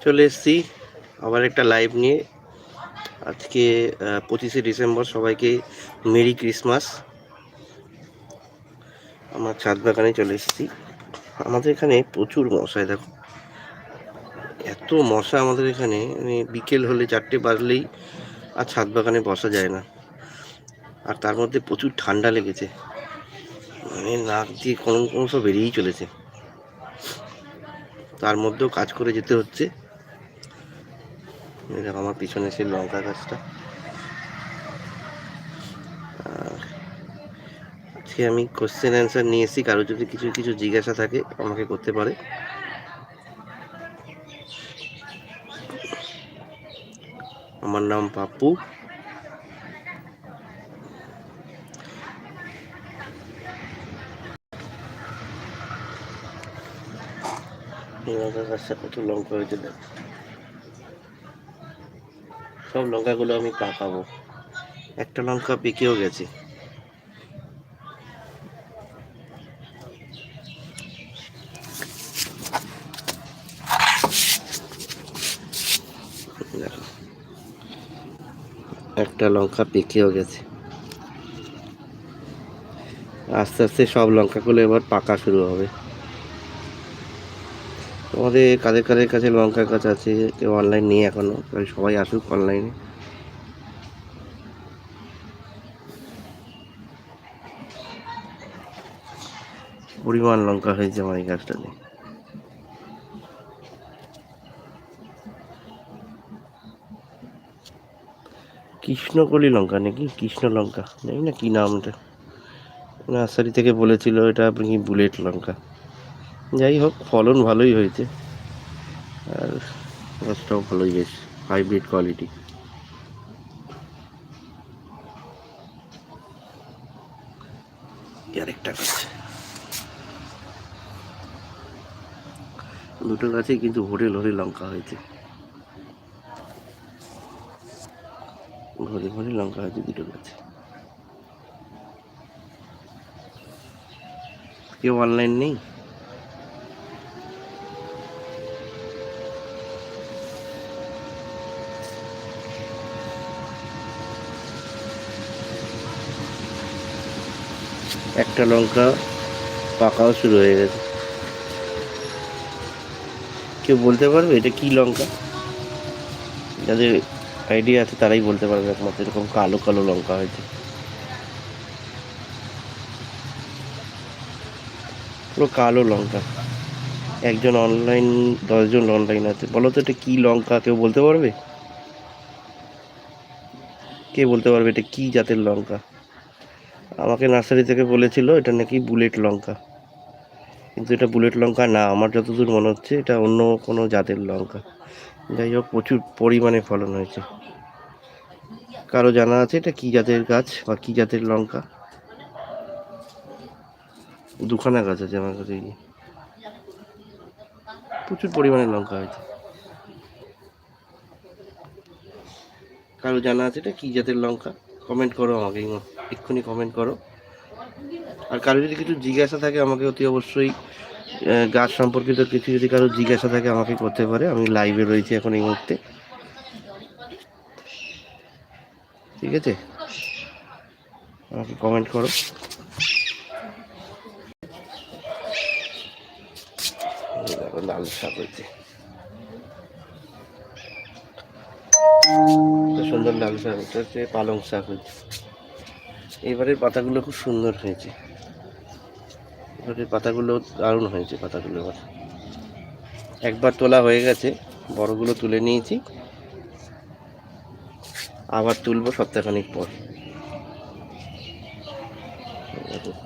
চলে এসেছি। আবার একটা লাইভ নিয়ে। আজকে পঁচিশে ডিসেম্বর, সবাইকে মেরি ক্রিসমাস। আমার ছাদ বাগানে চলে এসেছি। আমাদের এখানে প্রচুর মশায় দেখো। এত মশা আমাদের এখানে। মানে বিকেল হলে চারটে বাজলেই আর ছাদ বাগানে বসা যায় না। আর তার মধ্যে প্রচুর ঠান্ডা লেগেছে। মানে নাক দিয়ে কোনো কোনো সব বেরিয়েই চলেছে। তার মধ্যেও কাজ করে যেতে হচ্ছে। দেখো, আমার পিছনে সেই লঙ্কা গাছটা। আজকে আমি কোশ্চেন অ্যান্সার নিয়ে এসেছি কারও যদি কিছু কিছু জিজ্ঞাসা থাকে, আমাকে করতে পারে। আমার নাম পাপ্পু। লঙ্কা গাছটা কত লঙ্কা হয়েছে দেখ। সব লঙ্কাগুলো আমি পাকাবো একটা লঙ্কা পেকেও গেছে। একটা লঙ্কা পেকেও গেছে। আস্তে আস্তে সব লঙ্কাগুলো এবার পাকা শুরু হবে। তোমাদের কাদের কাদের কাছে লঙ্কা গাছ আছে? কেউ অনলাইন নেই এখনও তাই সবাই আসুক অনলাইনে পরিমাণ লঙ্কা হয়েছে আমার এই গাছটা গাছটাতে। কৃষ্ণকলি লঙ্কা নাকি? কৃষ্ণ লঙ্কা, জানি না কি নামটা। নার্সারি থেকে বলেছিল এটা আপনি বুলেট লঙ্কা। যাই হোক, ফলন ভালোই হয়েছে। আর গাছটাও ভালোই বেশ হাইব্রিড কোয়ালিটি আরেকটা গাছ। দুটো গাছে কিন্তু ভরে ভরে লঙ্কা হয়েছে। ভরে ভরে লঙ্কা হয়েছে দুটো গাছে। কেউ অনলাইন নেই? একটা লঙ্কা পাকাও শুরু হয়ে গেছে। কেউ বলতে পারবে এটা কি লঙ্কা? যাদের আইডিয়া আছে তারাই বলতে পারবে একমাত্র এরকম কালো কালো লঙ্কা হয়েছে। পুরো কালো লঙ্কা। একজন অনলাইন দশজন অনলাইন আছে। বলো তো এটা কি লঙ্কা? কেউ বলতে পারবে? কে বলতে পারবে এটা কি জাতের লঙ্কা? আমাকে নার্সারি থেকে বলেছিল, এটা নাকি বুলেট লঙ্কা। কিন্তু এটা বুলেট লঙ্কা না, আমার যতদূর মনে হচ্ছে এটা অন্য কোনো জাতের লঙ্কা। যাই হোক, প্রচুর পরিমাণে ফলন হয়েছে। কারও জানা আছে এটা কি জাতের গাছ বা কি জাতের লঙ্কা? দুখানা গাছ আছে আমার কাছে। প্রচুর পরিমাণে লঙ্কা হয়েছে। কারও জানা আছে এটা কি জাতের লঙ্কা? কমেন্ট করো আমাকে এক্ষুনি কমেন্ট করো। আর কারও যদি কিছু জিজ্ঞাসা থাকে, আমাকে অতি অবশ্যই গাছ সম্পর্কিত কিছু যদি কারও জিজ্ঞাসা থাকে, আমাকে করতে পারে। আমি লাইভে রয়েছি এখন এই মুহূর্তে। ঠিক আছে? আমাকে কমেন্ট করো। লাল শাক হয়েছে। সুন্দর লাল শাক হচ্ছে পালং শাক হয়েছে। এবারের পাতাগুলো খুব সুন্দর হয়েছে। এবারের পাতাগুলো দারুণ হয়েছে পাতাগুলো এবার। একবার তোলা হয়ে গেছে, বড়গুলো তুলে নিয়েছি। আবার তুলবো সপ্তাহখানিক পর।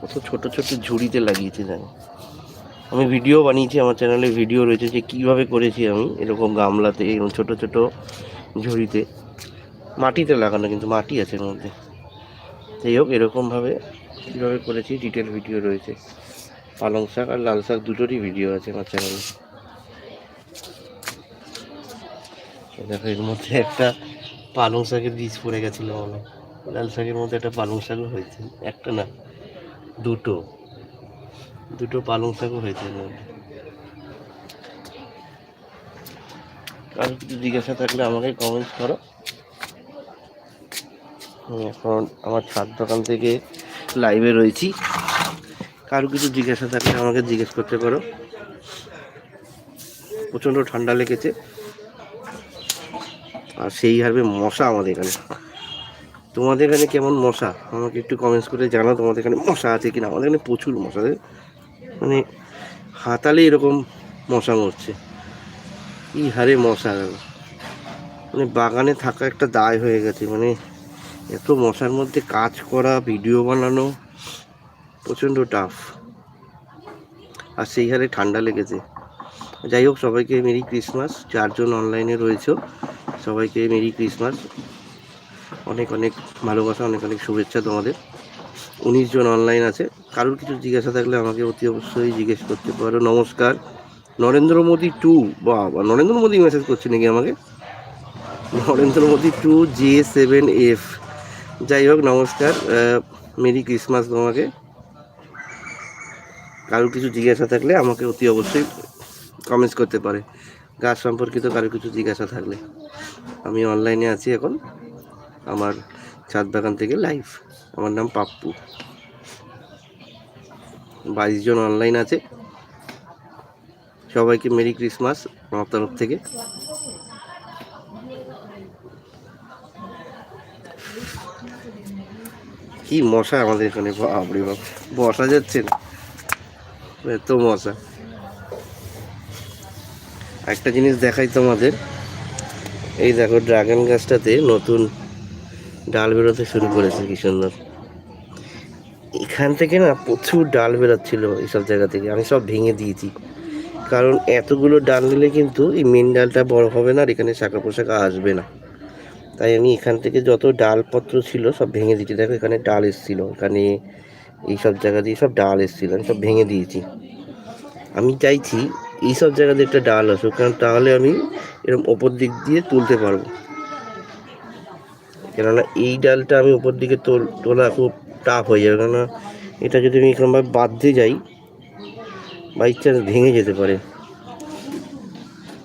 কত ছোট ছোট ঝুড়িতে লাগিয়েছে, জানি। আমি ভিডিও বানিয়েছি, আমার চ্যানেলে ভিডিও রয়েছে যে কীভাবে করেছি আমি এরকম গামলাতে, এরকম ছোট ছোট ঝুড়িতে। মাটিতে লাগানো, কিন্তু মাটি আছে এর মধ্যে। যাই হোক, এরকমভাবে কীভাবে করেছি ডিটেল ভিডিও রয়েছে। পালং শাক আর লাল শাক দুটোরই ভিডিও আছে আমার চ্যানেলে দেখো, এর মধ্যে একটা পালং শাকের বীজ পড়ে গেছিল মনে লাল শাকের মধ্যে একটা পালং শাকও হয়েছে। একটা না, দুটো। দুটো পালং শাকও হয়েছে আর কিছু জিজ্ঞাসা থাকলে আমাকে কমেন্টস করো। আমি এখন আমার ছাদ দোকান থেকে লাইভে রয়েছি। কারও কিছু জিজ্ঞাসা থাকলে আমাকে জিজ্ঞেস করতে পারো। প্রচণ্ড ঠান্ডা লেগেছে। আর সেই হারবে মশা আমাদের এখানে। তোমাদের এখানে কেমন মশা? আমাকে একটু কমেন্টস করে জানাও তোমাদের এখানে মশা আছে কিনা। আমাদের এখানে প্রচুর মশা। মানে হাতালে এরকম মশা মরছে। কি হারে মশা। মানে বাগানে থাকা একটা দায় হয়ে গেছে। মানে এত মশার মধ্যে কাজ করা, ভিডিও বানানো, প্রচণ্ড টাফ আর সেই হারে ঠান্ডা লেগেছে। যাই হোক, সবাইকে মেরি ক্রিসমাস। চারজন অনলাইনে রয়েছে। সবাইকে মেরি ক্রিসমাস। অনেক অনেক ভালোবাসা, অনেক অনেক শুভেচ্ছা তোমাদের। উনিশ জন অনলাইন আছে। কারোর কিছু জিজ্ঞাসা থাকলে আমাকে অতি অবশ্যই জিজ্ঞেস করতে পারো। নমস্কার। নরেন্দ্র মোদী টু, বাবা, নরেন্দ্র মোদী মেসেজ করছে নাকি আমাকে? Narendra Modi two J seven F যাই হোক, নমস্কার। মেরি ক্রিসমাস তোমাকে। কারোর কিছু জিজ্ঞাসা থাকলে আমাকে অতি অবশ্যই কমেন্টস করতে পারে। গাছ সম্পর্কিত কারও কিছু জিজ্ঞাসা থাকলে। আমি অনলাইনে আছি এখন। আমার ছাদ বাগান থেকে লাইভ আমার নাম পাপ্পু। বাইশ জন অনলাইন আছে। সবাইকে মেরি ক্রিসমাস আমার তরফ থেকে। কি মশা আমাদের এখানে, বাপরে বাপ। বসা যাচ্ছে না। এত মশা। একটা জিনিস দেখাই তোমাদের। এই দেখো, ড্রাগন গাছটাতে নতুন ডাল বেরোতে শুরু করেছে, কি সুন্দর। এখান থেকে না প্রচুর ডাল বেরোচ্ছিল এইসব জায়গা থেকে। আমি সব ভেঙে দিয়েছি। কারণ এতগুলো ডাল নিলে কিন্তু এই মেন ডালটা বড় হবে না আর এখানে শাখা পোশাকা আসবে না। তাই আমি এখান থেকে যত ডালপত্র ছিল সব ভেঙে দিয়েছি। দেখো, এখানে ডাল এসেছিল, এখানে এই সব জায়গা দিয়ে সব ডাল এসেছিল, আমি সব ভেঙে দিয়েছি। আমি চাইছি এই সব জায়গাতে একটা ডাল আসুক, কারণ তাহলে আমি এরকম ওপর দিক দিয়ে তুলতে পারব। কেননা এই ডালটা আমি উপর দিকে তোল- খুব টাফ হয়ে যাবে, কেননা এটা যদি আমি এরকমভাবে বাঁধতে যাই বাই চান্স ভেঙে যেতে পারে।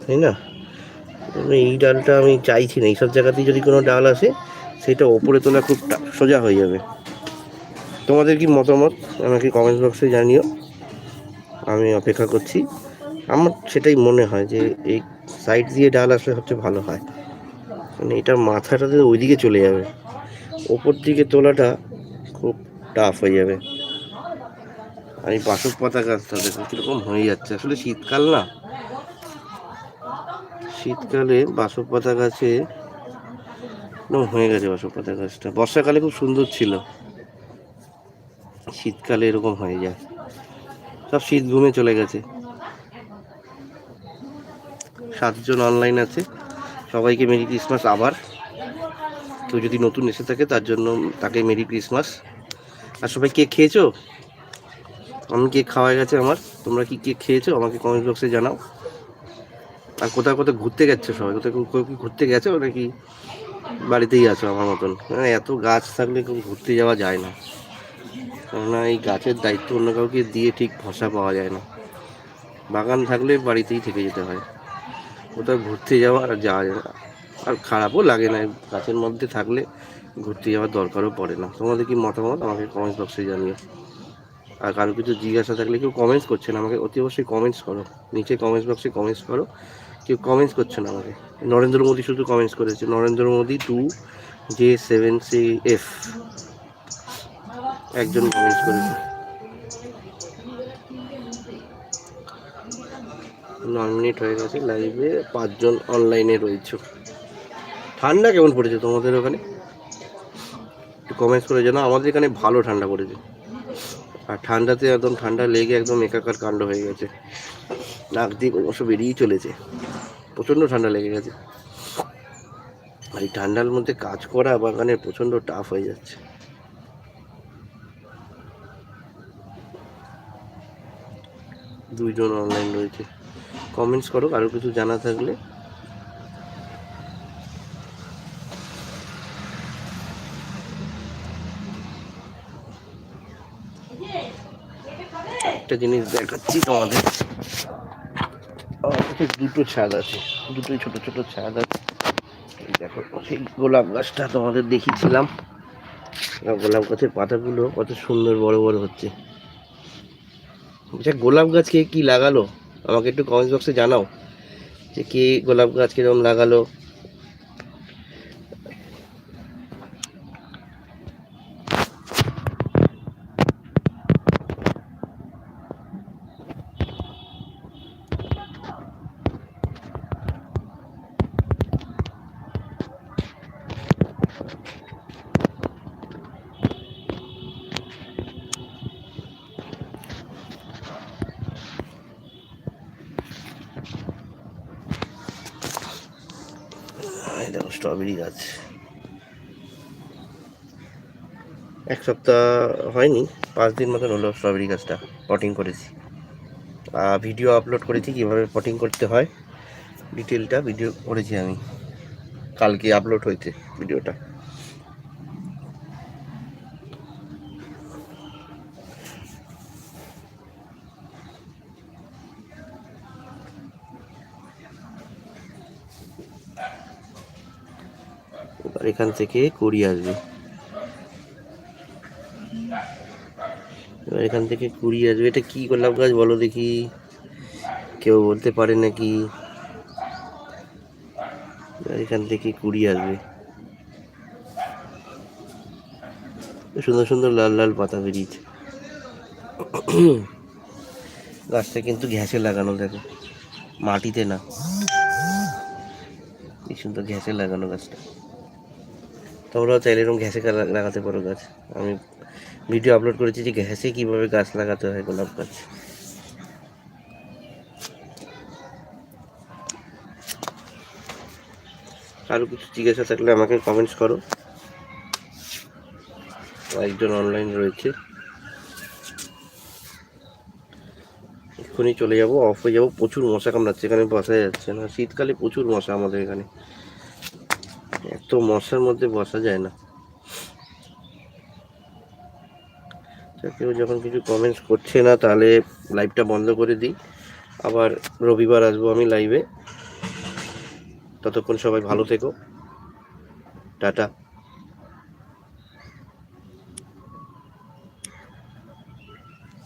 তাই না? এই ডালটা আমি চাইছি না। এইসব জায়গাতেই যদি কোনো ডাল আসে, সেটা ওপরে তোলা খুব সোজা হয়ে যাবে। তোমাদের কি মতামত? আমাকে কমেন্ট বক্সে জানিও। আমি অপেক্ষা করছি। আমার সেটাই মনে হয় যে, এই সাইড দিয়ে ডাল আসলে সবচেয়ে ভালো হয়। মানে এটার মাথাটাতে ওইদিকে চলে যাবে। ওপর দিকে তোলাটা খুব টাফ হয়ে যাবে। আর এই বাসক পাতা গাছটা দেখো, কীরকম হয়ে যাচ্ছে। আসলে শীতকাল না। শীতকালে বাসক পাতা গাছে হয়ে গেছে বাসক পাতা গাছটা। বর্ষাকালে খুব সুন্দর ছিল। শীতকালে এরকম হয়ে যায়। সব শীত ঘুমে চলে গেছে। সাতজন অনলাইন আছে। সবাইকে মেরি ক্রিসমাস আবার। কেউ যদি নতুন এসে থাকে, তার জন্য তাকে মেরি ক্রিসমাস। আর সবাই কেক খেয়েছো? আমি কেক খাওয়া গেছে আমার। তোমরা কি কেক খেয়েছো? আমাকে কমেন্ট বক্সে জানাও। আর কোথাও কোথাও ঘুরতে গেছো সবাই। কোথাও ঘুরতে গেছো নাকি বাড়িতেই আছো আমার মতন। মানে এত গাছ থাকলে কেউ ঘুরতে যাওয়া যায় না। কেননা এই গাছের দায়িত্ব অন্য কাউকে দিয়ে ঠিক ভরসা পাওয়া যায় না। বাগান থাকলে বাড়িতেই থেকে যেতে হয়। কোথাও ঘুরতে যাওয়া আর যাওয়া যায় না। আর খারাপও লাগে না। গাছের মধ্যে থাকলে ঘুরতে যাওয়ার দরকারও পড়ে না। তোমাদের কি মতামত? আমাকে কমেন্ট বক্সে জানিও। আর কারও কিছু জিজ্ঞাসা থাকলে কেউ কমেন্টস করছে না। আমাকে অতি অবশ্যই কমেন্টস করো। নিচে কমেন্টস বক্সে কমেন্টস করো। কেউ কমেন্টস করছে না আমাকে। নরেন্দ্র মোদী শুধু কমেন্টস করেছে। Narendra Modi two J seven C F একজন কমেন্টস করেছে। নয় মিনিট হয়ে গেছে লাইভে পাঁচজন অনলাইনে রয়েছে। ঠান্ডা কেমন পড়েছে তোমাদের ওখানে? একটু কমেন্টস করে জানাও। আমাদের এখানে ভালো ঠান্ডা পড়েছে। আর ঠান্ডাতে একদম ঠান্ডা লেগে একদম একাকার কাণ্ড হয়ে গেছে। নাক দিয়ে ক্রমশ বেরিয়েই চলেছে। প্রচণ্ড ঠান্ডা লেগে গেছে। আর এই ঠান্ডার মধ্যে কাজ করা বাগানে প্রচণ্ড টাফ হয়ে যাচ্ছে। দুইজন অনলাইন রয়েছে। কমেন্টস করো আরও কিছু জানা থাকলে। একটা জিনিস দেখাচ্ছি তোমাদের। গাছে দুটো ছাদ আছে। দুটোই ছোট ছোট ছাদ আছে। দেখো, সেই গোলাপ গাছটা তোমাদের দেখিয়েছিলাম। গোলাপ গাছের পাতাগুলো কত সুন্দর বড় বড় হচ্ছে। আচ্ছা গোলাপ গাছ কে কি লাগালো? আমাকে একটু কমেন্ট বক্সে জানাও যে কে গোলাপ গাছ কীরকম লাগালো? দেখো স্ট্রবেরি গাছ। এক সপ্তাহ হয়নি, পাঁচ দিন মতন হলো স্ট্রবেরি গাছটা পটিং করেছি। ভিডিও আপলোড করেছি, কীভাবে পটিং করতে হয়। ডিটেলটা ভিডিও করেছি আমি, কালকে আপলোড হয়েছে ভিডিওটা এবার এখান থেকে কুড়ি আসবে। এবার এখান থেকে কুড়ি আসবে। এটা কি গোলাপ গাছ বলো দেখি। কেউ বলতে পারে নাকি? এখান থেকে কুড়ি আসবে। সুন্দর সুন্দর লাল লাল পাতা বেরিয়েছে। গাছটা কিন্তু ঘ্যাসে লাগানো, দেখো। মাটিতে না। কি সুন্দর ঘ্যাসে লাগানো গাছটা। তোমরাও চাইলে এরকম ঘ্যাসে কা- লাগাতে পারো গাছ। আমি ভিডিও আপলোড করেছি যে ঘ্যাসে কীভাবে গাছ লাগাতে হয় গোলাপ গাছ। আরও কিছু জিজ্ঞাসা থাকলে আমাকে কমেন্টস করো। একজন অনলাইন রয়েছে। এক্ষুনি চলে যাব অফ হয়ে যাব। প্রচুর মশা কামড়াচ্ছে, এখানে বসা যাচ্ছে না। শীতকালে প্রচুর মশা আমাদের এখানে। এত মশার মধ্যে বসা যায় না। কেউ যখন কিছু কমেন্টস করছে না, তাহলে লাইভটা বন্ধ করে দিই। আবার রবিবার আসব আমি লাইভে ততক্ষণ সবাই ভালো থেকো। টাটা।